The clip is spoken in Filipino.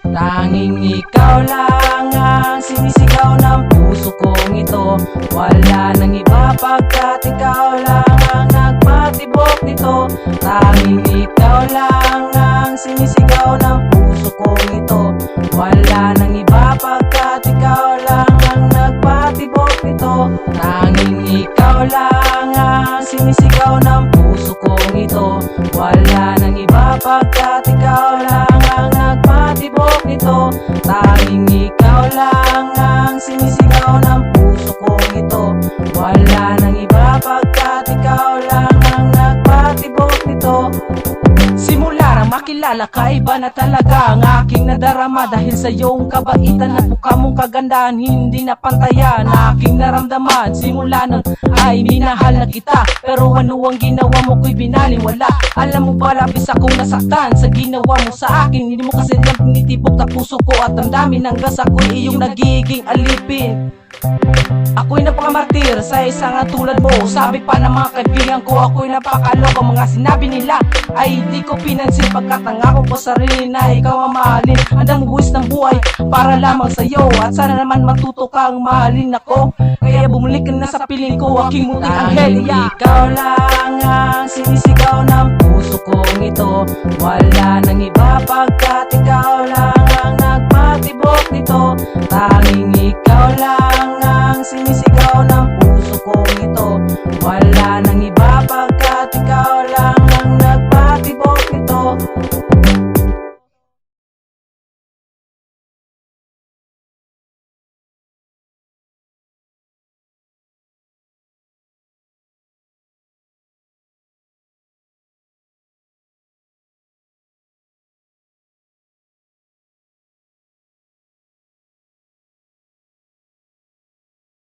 Tanging ikaw lang ang sinisigaw ng puso kong ito. Wala nang iba pagkat ikaw lang ang nagpatibok nito. Tanging ikaw lang ang sinisigaw ng puso kong ito. Wala nang iba pagkat ikaw lang ang nagpatibok nito. Tanging ikaw lang ang sinisigaw ng puso kong ito. Wala nang iba pagkat ikaw lang ang nagpatibok nito Tanging ikaw lang Makilala ka, iba na talaga ang aking nadarama? Dahil sa iyong kabaitan at mukha mong kagandahan Hindi na pantayan aking naramdaman. Simula nun ay minahal na kita Pero ano ang ginawa mo ko'y binaliwala? Alam mo ba labis akong nasaktan Sa ginawa mo sa akin? Hindi mo kasi lang pinitibok na puso ko At ang dami ng gas ako'y iyong nagiging alipin Ako'y napakamartir sa isang tulad mo. Sabi pa ng mga kaibigan ko ako'y napakaloko. Mga sinabi nila ay hindi ko pinansin. Pagkatangako ko sarili na ikaw ang mahalin. Handang buwis ng buhay para lamang sa'yo. At sana naman matuto kang mahalin ako. Kaya bumalik ka na sa piling ko aking munting Angelia Ikaw lang ang sinisigaw ng puso kong ito. Wala nang iba pagkat ikaw lang